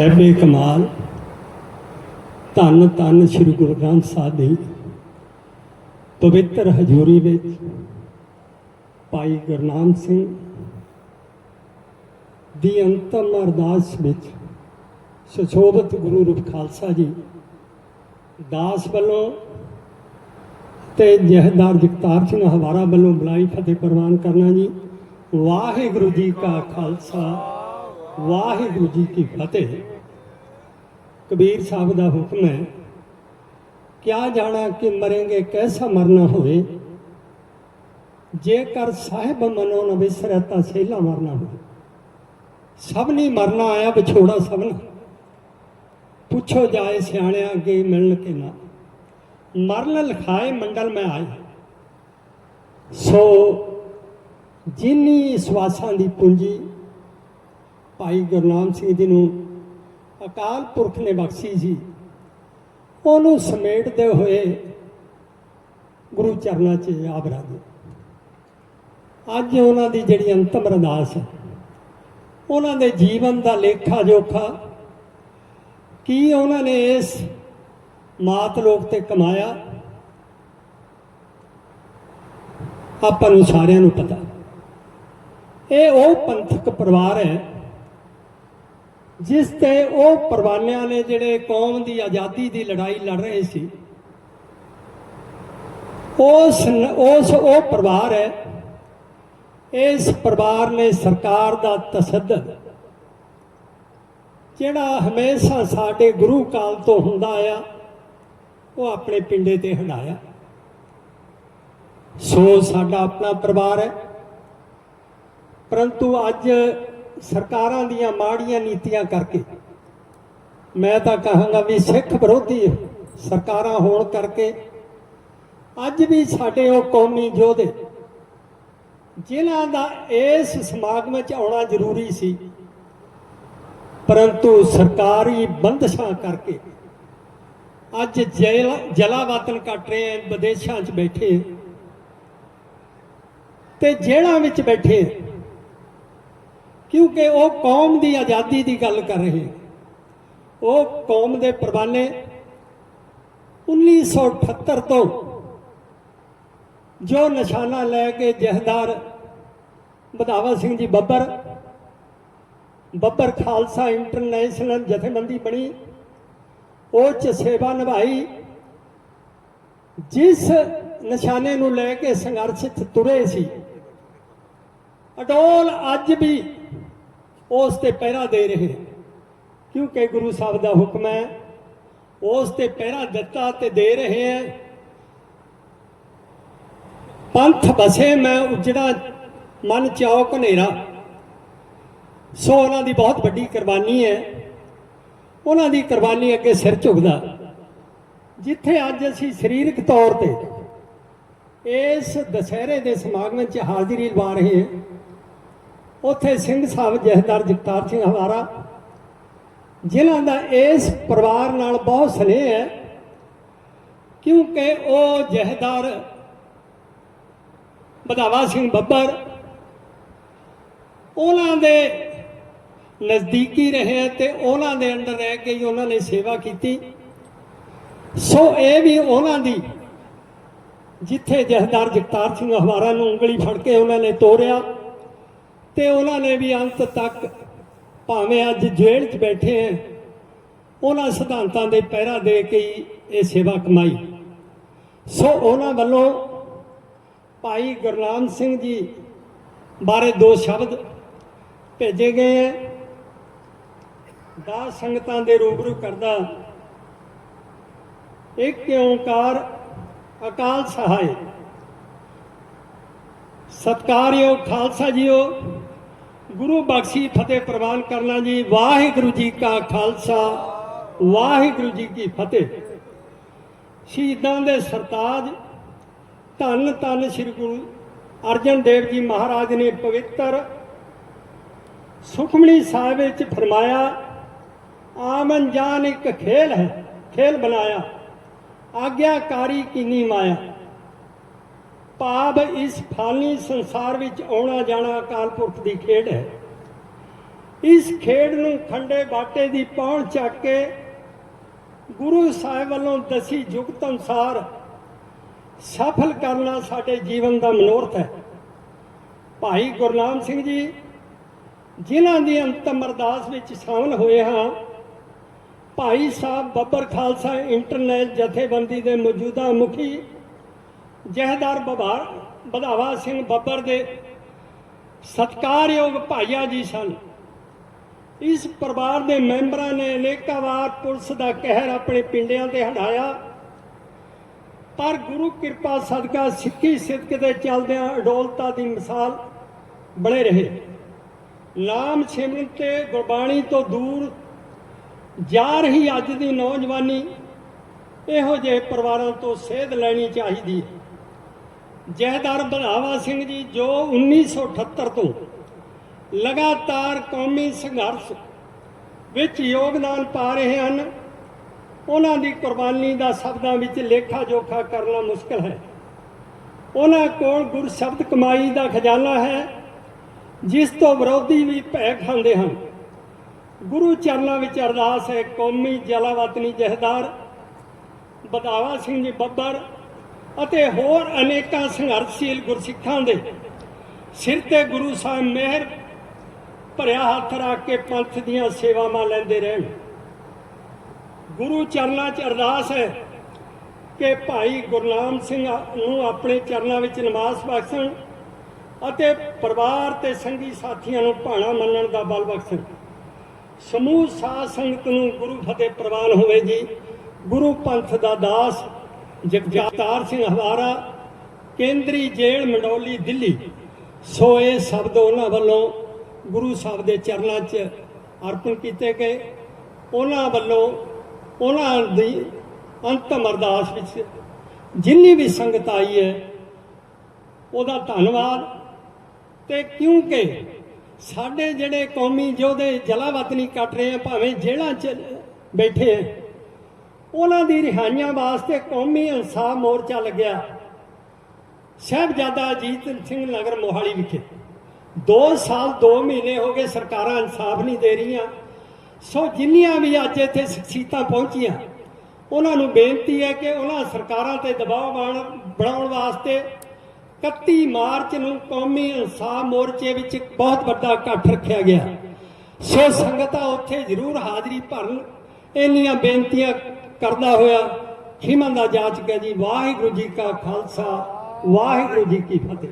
ਸਹਿਬੇ ਕਮਾਲ, ਧੰਨ ਧੰਨ ਸ੍ਰੀ ਗੁਰੂ ਗ੍ਰੰਥ ਸਾਹਿਬ ਦੀ ਪਵਿੱਤਰ ਹਜ਼ੂਰੀ ਵਿੱਚ ਭਾਈ ਗੁਰਨਾਮ ਸਿੰਘ ਦੀ ਅੰਤਮ ਅਰਦਾਸ ਵਿੱਚ ਸੁਸ਼ੋਭਿਤ ਗੁਰੂ ਰੂਪ ਖਾਲਸਾ ਜੀ ਦਾਸ ਵੱਲੋਂ ਤੇ ਜਹਦਾਰ ਜਗਤਾਰ ਸਿੰਘ ਹਵਾਰਾ ਵੱਲੋਂ ਬੁਲਾਈ ਫਤਿਹ ਪ੍ਰਵਾਨ ਕਰਨਾ ਜੀ। ਵਾਹਿਗੁਰੂ ਜੀ ਕਾ ਖਾਲਸਾ। ਵਾਹਿਗੁਰੂ ਜੀ ਕੀ ਫਤਿਹ। ਕਬੀਰ ਸਾਹਿਬ ਦਾ ਹੁਕਮ ਹੈ, ਕਿਆ ਜਾਣਾ ਕਿ ਮਰਾਂਗੇ, ਕੈਸਾ ਮਰਨਾ ਹੋਵੇ। ਜੇਕਰ ਸਾਹਿਬ ਮਨੋ ਨ ਵਿਸਰੈ ਤਾਂ ਸੇਲਾ ਮਰਨਾ ਹੋਵੇ। ਸਭ ਨਹੀਂ ਮਰਨਾ ਆਇਆ, ਵਿਛੋੜਾ ਸਭ ਨੂੰ। ਪੁੱਛੋ ਜਾਏ ਸਿਆਣਿਆਂ ਅੱਗੇ ਮਿਲਣ ਕੇ ਨਾ। ਮਰਨ ਲਿਖਾਏ ਮੰਡਲ ਮੈਂ ਆਏ। ਸੋ ਜਿਨੀ ਸਵਾਸਾਂ ਦੀ ਪੂੰਜੀ ਭਾਈ ਗੁਰਨਾਮ ਸਿੰਘ ਜੀ ਨੂੰ ਅਕਾਲ ਪੁਰਖ ਨੇ ਬਖਸ਼ੀ ਸੀ ਉਹਨੂੰ ਸਮੇਟਦੇ ਹੋਏ ਗੁਰੂ ਚਰਨਾਂ 'ਚ ਆਬਰਾ ਦੇ ਅੱਜ ਉਹਨਾਂ ਦੀ ਜਿਹੜੀ ਅੰਤਮ ਅਰਦਾਸ ਹੈ, ਉਹਨਾਂ ਦੇ ਜੀਵਨ ਦਾ ਲੇਖਾ ਜੋਖਾ, ਕੀ ਉਹਨਾਂ ਨੇ ਇਸ ਮਾਤ ਲੋਕ ਤੇ ਕਮਾਇਆ, ਆਪਾਂ ਨੂੰ ਸਾਰਿਆਂ ਨੂੰ ਪਤਾ। ਇਹ ਉਹ ਪੰਥਕ ਪਰਿਵਾਰ ਹੈ ਜਿਸ ਤੇ ਉਹ ਪਰਵਾਨਿਆਂ ਨੇ ਜਿਹੜੇ ਕੌਮ ਦੀ ਆਜ਼ਾਦੀ ਦੀ ਲੜਾਈ ਲੜ ਰਹੇ ਸੀ, ਉਸ ਉਸ, ਉਹ ਪਰਿਵਾਰ ਹੈ, ਇਸ ਪਰਿਵਾਰ ਨੇ ਸਰਕਾਰ ਦਾ ਤਸੱਦਦ, ਜਿਹੜਾ ਹਮੇਸ਼ਾ ਸਾਡੇ ਗੁਰੂ ਕਾਲ ਤੋਂ ਹੁੰਦਾ ਆ ਉਹ ਆਪਣੇ ਪਿੰਡੇ ਤੇ ਹਟਾਇਆ ਸੋ ਸਾਡਾ ਆਪਣਾ ਪਰਿਵਾਰ ਹੈ। ਪਰੰਤੂ ਅੱਜ ਸਰਕਾਰਾਂ ਦੀਆਂ ਮਾੜੀਆਂ ਨੀਤੀਆਂ ਕਰਕੇ। ਮੈਂ ਤਾਂ ਕਹਾਂਗਾ ਵੀ ਸਿੱਖ ਵਿਰੋਧੀ ਸਰਕਾਰਾਂ ਹੋਣ ਕਰਕੇ ਅੱਜ ਵੀ ਸਾਡੇ ਉਹ ਕੌਮੀ ਯੋਧੇ, ਜਿਨ੍ਹਾਂ ਦਾ ਇਸ ਸਮਾਗਮ ਵਿੱਚ ਆਉਣਾ ਜ਼ਰੂਰੀ ਸੀ, ਪਰੰਤੂ ਸਰਕਾਰੀ ਬੰਦਸ਼ਾਂ ਕਰਕੇ ਅੱਜ ਜੇਲ- ਜਲਾਵਤਨ ਕੱਟ ਰਹੇ ਹਨ ਵਿਦੇਸ਼ਾਂ 'ਚ ਬੈਠੇ ਤੇ ਜੇਲ੍ਹਾਂ ਵਿੱਚ ਬੈਠੇ ਕਿਉਂਕਿ ਉਹ ਕੌਮ ਦੀ ਆਜ਼ਾਦੀ ਦੀ ਗੱਲ ਕਰ ਰਹੇ ਉਹ ਕੌਮ ਦੇ ਪਰਵਾਨੇ 1978 ਤੋਂ ਜੋ ਨਿਸ਼ਾਨਾ ਲੈ ਕੇ ਜਹਦਾਰ ਬਧਾਵਾ ਸਿੰਘ ਜੀ ਬੱਬਰ ਬੱਬਰ ਖਾਲਸਾ ਇੰਟਰਨੈਸ਼ਨਲ ਜਥੇਬੰਦੀ ਬਣੀ ਉਹ ਚ ਸੇਵਾ ਨਿਭਾਈ, ਜਿਸ ਨਿਸ਼ਾਨੇ ਨੂੰ ਲੈ ਕੇ ਸੰਘਰਸ਼ 'ਚ ਤੁਰੇ ਸੀ। ਅਡੋਲ ਅੱਜ ਵੀ ਉਸ ਤੇ ਪਹਿਰਾ ਦੇ ਰਹੇ ਕਿਉਂਕਿ ਗੁਰੂ ਸਾਹਿਬ ਦਾ ਹੁਕਮ ਹੈ, ਉਸ ਤੇ ਪਹਿਰਾ ਦਿੱਤਾ ਤੇ ਦੇ ਰਹੇ ਹੈ। ਪੰਥ ਬਸੇ ਮੈਂ ਉਜੜਾ, ਮਨ ਚੌਕ ਹਨੇਰਾ ਸੋ ਉਹਨਾਂ ਦੀ ਬਹੁਤ ਵੱਡੀ ਕੁਰਬਾਨੀ ਹੈ। ਉਹਨਾਂ ਦੀ ਕੁਰਬਾਨੀ ਅੱਗੇ ਸਿਰ ਝੁਕਦਾ। ਜਿੱਥੇ ਅੱਜ ਅਸੀਂ ਸਰੀਰਕ ਤੌਰ ਤੇ ਇਸ ਦੁਸਹਿਰੇ ਦੇ ਸਮਾਗਮ 'ਚ ਹਾਜ਼ਰੀ ਲਵਾ ਰਹੇ ਹਾਂ ਉੱਥੇ ਸਿੰਘ ਸਾਹਿਬ ਜਹਦਾਰ ਜਗਤਾਰ ਸਿੰਘ ਹਵਾਰਾ, ਜਿਨ੍ਹਾਂ ਦਾ ਇਸ ਪਰਿਵਾਰ ਨਾਲ ਬਹੁਤ ਸਨੇਹ ਹੈ, ਕਿਉਂਕਿ ਉਹ ਜਹਦਾਰ ਬਧਾਵਾ ਸਿੰਘ ਬੱਬਰ, ਉਹਨਾਂ ਦੇ ਨਜ਼ਦੀਕੀ ਰਹੇ ਤੇ ਉਹਨਾਂ ਦੇ ਅੰਡਰ ਰਹਿ ਕੇ ਹੀ ਉਹਨਾਂ ਨੇ ਸੇਵਾ ਕੀਤੀ। ਸੋ ਇਹ ਵੀ ਉਹਨਾਂ ਦੀ, ਜਿੱਥੇ ਜਹਦਾਰ ਜਗਤਾਰ ਸਿੰਘ ਹਵਾਰਾ ਨੂੰ ਉਂਗਲੀ ਫੜ ਕੇ ਉਹਨਾਂ ਨੇ ਤੋਰਿਆ ਤੇ ਉਹਨਾਂ ਨੇ ਵੀ ਅੰਤ ਤੱਕ ਭਾਵੇਂ ਅੱਜ ਜੇਲ੍ਹ 'ਚ ਬੈਠੇ ਹੈ ਉਹਨਾਂ ਸਿਧਾਂਤਾਂ ਦੇ ਪਹਿਰਾ ਦੇ ਕੇ ਇਹ ਸੇਵਾ ਕਮਾਈ। ਸੋ ਉਹਨਾਂ ਵੱਲੋਂ ਭਾਈ ਗੁਰਨਾਮ ਸਿੰਘ ਜੀ ਬਾਰੇ ਦੋ ਸ਼ਬਦ ਭੇਜੇ ਗਏ ਹੈ ਦਾ ਸੰਗਤਾਂ ਦੇ ਰੂਬਰੂ ਕਰਦਾ ਇੱਕ ਓੰਕਾਰ ਅਕਾਲ ਸਹਾਇ। ਸਤਕਾਰਯੋਗ ਖਾਲਸਾ ਜੀਓ ਗੁਰੂ ਬਖਸ਼ੀ ਫਤਿਹ ਪ੍ਰਵਾਨ ਕਰਨਾ ਜੀ। ਵਾਹਿਗੁਰੂ ਜੀ ਕਾ ਖਾਲਸਾ, ਵਾਹਿਗੁਰੂ ਜੀ ਕੀ ਫਤਿਹ। ਸ਼ਹੀਦਾਂ ਦੇ ਸਰਤਾਜ, ਧੰਨ ਧੰਨ ਸ੍ਰੀ ਗੁਰੂ ਅਰਜਨ ਦੇਵ ਜੀ ਮਹਾਰਾਜ ਨੇ ਪਵਿੱਤਰ ਸੁਖਮਣੀ ਸਾਹਿਬ ਵਿੱਚ ਫਰਮਾਇਆ, ਆਮਨ ਜਾਨ ਇੱਕ ਖੇਲ ਹੈ, ਖੇਲ ਬਣਾਇਆ, ਆਗਿਆਕਾਰੀ ਕਿੰਨੀ ਮਾਇਆ। ਭਾਵ ਇਸ ਫਾਨੀ ਸੰਸਾਰ ਵਿੱਚ ਆਉਣਾ ਜਾਣਾ ਅਕਾਲ ਪੁਰਖ ਦੀ ਖੇਡ ਹੈ। ਇਸ ਖੇਡ ਨੂੰ ਖੰਡੇ ਬਾਟੇ ਦੀ ਪਹੁੰਚ ਚੱਕ ਕੇ ਗੁਰੂ ਸਾਹਿਬ ਵੱਲੋਂ ਦਸੀ ਜੁਗਤ ਅਨੁਸਾਰ ਸਫਲ ਕਰਨਾ ਸਾਡੇ ਜੀਵਨ ਦਾ ਮਨੋਰਥ ਹੈ। ਭਾਈ ਗੁਰਨਾਮ ਸਿੰਘ ਜੀ, ਜਿਨ੍ਹਾਂ ਦੀ ਅੰਤਮ ਅਰਦਾਸ ਵਿੱਚ ਸ਼ਾਮਲ ਹੋਏ ਹਾਂ, ਭਾਈ ਸਾਹਿਬ ਬੱਬਰ ਖਾਲਸਾ ਇੰਟਰਨੈਸ਼ਨਲ ਜਥੇਬੰਦੀ ਦੇ ਮੌਜੂਦਾ ਮੁਖੀ ਜਹਦਾਰ ਬਭਾਰ ਵਧਾਵਾ ਸਿੰਘ ਬੱਬਰ ਦੇ ਸਤਕਾਰਯੋਗ ਭਾਈਆ ਜੀ ਸਨ। ਇਸ ਪਰਿਵਾਰ ਦੇ ਮੈਂਬਰਾਂ ਨੇ ਅਨੇਕਾਂ ਵਾਰ ਪੁਲਿਸ ਦਾ ਕਹਿਰ ਆਪਣੇ ਪਿੰਡਿਆਂ ਤੇ ਹਟਾਇਆ ਪਰ ਗੁਰੂ ਕਿਰਪਾ ਸਦਕਾ ਸਿੱਖੀ ਸਿੱਧਕ ਦੇ ਚੱਲਦਿਆਂ ਅਡੋਲਤਾ ਦੀ ਮਿਸਾਲ ਬਣੇ ਰਹੇ। ਨਾਮ ਸਿਮਰਨ ਤੇ ਗੁਰਬਾਣੀ ਤੋਂ ਦੂਰ ਜਾ ਰਹੀ ਅੱਜ ਦੀ ਨੌਜਵਾਨੀ ਇਹੋ ਜਿਹੇ ਪਰਿਵਾਰਾਂ ਤੋਂ ਸੇਧ ਲੈਣੀ ਚਾਹੀਦੀ ਹੈ। ਜਹਿਦਾਰ ਬਧਾਵਾ ਸਿੰਘ ਜੀ, ਜੋ 1978 ਤੋਂ ਲਗਾਤਾਰ ਕੌਮੀ ਸੰਘਰਸ਼ ਵਿੱਚ ਯੋਗਦਾਨ ਪਾ ਰਹੇ ਹਨ, ਉਹਨਾਂ ਦੀ ਕੁਰਬਾਨੀ ਦਾ ਸ਼ਬਦਾਂ ਵਿੱਚ ਲੇਖਾ ਜੋਖਾ ਕਰਨਾ ਮੁਸ਼ਕਲ ਹੈ। ਉਹਨਾਂ ਕੋਲ ਗੁਰ ਸ਼ਬਦ ਕਮਾਈ ਦਾ ਖਜ਼ਾਨਾ ਹੈ, ਜਿਸ ਤੋਂ ਵਿਰੋਧੀ ਵੀ ਭੈ ਖਾਂਦੇ ਹਨ। ਗੁਰੂ ਚਰਨਾਂ ਵਿੱਚ ਅਰਦਾਸ ਹੈ, ਕੌਮੀ ਜਲਾਵਤਨੀ ਜਹਦਾਰ ਬਦਾਵਾ ਸਿੰਘ ਜੀ, ਬੱਬਰ ਅਤੇ ਹੋਰ ਅਨੇਕਾਂ ਸੰਘਰਸ਼ੀਲ ਗੁਰਸਿੱਖਾਂ ਦੇ ਸਿਰ ਤੇ ਗੁਰੂ ਸਾਹਿਬ ਮਿਹਰ ਭਰਿਆ ਹੱਥ ਰੱਖ ਕੇ ਪੰਥ ਦੀਆਂ ਸੇਵਾਵਾਂ ਲੈਂਦੇ ਰਹਿਣ। ਗੁਰੂ ਚਰਨਾਂ 'ਚ ਅਰਦਾਸ ਹੈ ਕਿ ਭਾਈ ਗੁਰਨਾਮ ਸਿੰਘ ਨੂੰ ਆਪਣੇ ਚਰਨਾਂ ਵਿੱਚ ਨਿਵਾਸ ਬਖਸ਼ਣ ਅਤੇ ਪਰਿਵਾਰ ਤੇ ਸੰਗੀ ਸਾਥੀਆਂ ਨੂੰ ਭਾਣਾ ਮੰਨਣ ਦਾ ਬਲ ਬਖਸ਼ਣ। ਸਮੂਹ ਸਾਧ ਸੰਗਤ ਨੂੰ ਗੁਰੂ ਫਤਿਹ ਪ੍ਰਵਾਨ ਹੋਵੇ ਜੀ। ਗੁਰੂ ਪੰਥ ਦਾ ਦਾਸ ਜਗਜਾਤਾਰ ਸਿੰਘ ਹਵਾਰਾ, ਕੇਂਦਰੀ ਜੇਲ੍ਹ ਮੰਡੋਲੀ, ਦਿੱਲੀ। ਸੋ ਇਹ ਸ਼ਬਦ ਉਹਨਾਂ ਵੱਲੋਂ ਗੁਰੂ ਸਾਹਿਬ ਦੇ ਚਰਨਾਂ 'ਚ ਅਰਪਣ ਕੀਤੇ ਗਏ। ਉਹਨਾਂ ਵੱਲੋਂ ਉਹਨਾਂ ਦੀ ਅੰਤਮ ਅਰਦਾਸ ਵਿੱਚ ਜਿੰਨੀ ਵੀ ਸੰਗਤ ਆਈ ਹੈ, ਉਹਦਾ ਧੰਨਵਾਦ। ਤੇ ਕਿਉਂਕਿ ਸਾਡੇ ਜਿਹੜੇ ਕੌਮੀ ਯੋਧੇ ਜਲਾਵਤਨੀ ਕੱਟ ਰਹੇ ਆ, ਭਾਵੇਂ ਜੇਲ੍ਹਾਂ 'ਚ ਬੈਠੇ ਆ ਉਹਨਾਂ ਦੀ ਰਿਹਾਈਆਂ ਵਾਸਤੇ ਕੌਮੀ ਇਨਸਾਫ ਮੋਰਚਾ ਲੱਗਿਆ। ਸਾਹਿਬਜ਼ਾਦਾ ਅਜੀਤ ਸਿੰਘ ਨਗਰ ਮੋਹਾਲੀ ਵਿਖੇ। 2 ਸਾਲ 2 ਮਹੀਨੇ ਹੋ ਗਏ ਸਰਕਾਰਾਂ ਇਨਸਾਫ ਨਹੀਂ ਦੇ ਰਹੀਆਂ। ਸੋ ਜਿੰਨੀਆਂ ਵੀ ਅੱਜ ਇੱਥੇ ਸ਼ਖਸੀਅਤਾਂ ਪਹੁੰਚੀਆਂ, ਉਹਨਾਂ ਨੂੰ ਬੇਨਤੀ ਹੈ ਕਿ ਉਹਨਾਂ ਸਰਕਾਰਾਂ ਤੇ ਦਬਾਅ ਬਣ- ਬਣਾਉਣ ਵਾਸਤੇ 31 ਮਾਰਚ ਨੂੰ ਕੌਮੀ ਇਨਸਾਫ ਮੋਰਚੇ ਵਿੱਚ ਬਹੁਤ ਵੱਡਾ ਇਕੱਠ ਰੱਖਿਆ ਗਿਆ। ਸੋ ਸੰਗਤਾਂ ਉੱਥੇ ਜ਼ਰੂਰ ਹਾਜ਼ਰੀ ਭਰਨ ਇੰਨੀਆਂ ਬੇਨਤੀਆਂ ਕਰਦਾ ਹੋਇਆ ਖਿਮਨ ਦਾ ਜਾਚਕ ਹੈ ਜੀ। ਵਾਹਿਗੁਰੂ ਜੀ ਕਾ ਖਾਲਸਾ, ਵਾਹਿਗੁਰੂ ਜੀ ਕੀ ਫਤਿਹ।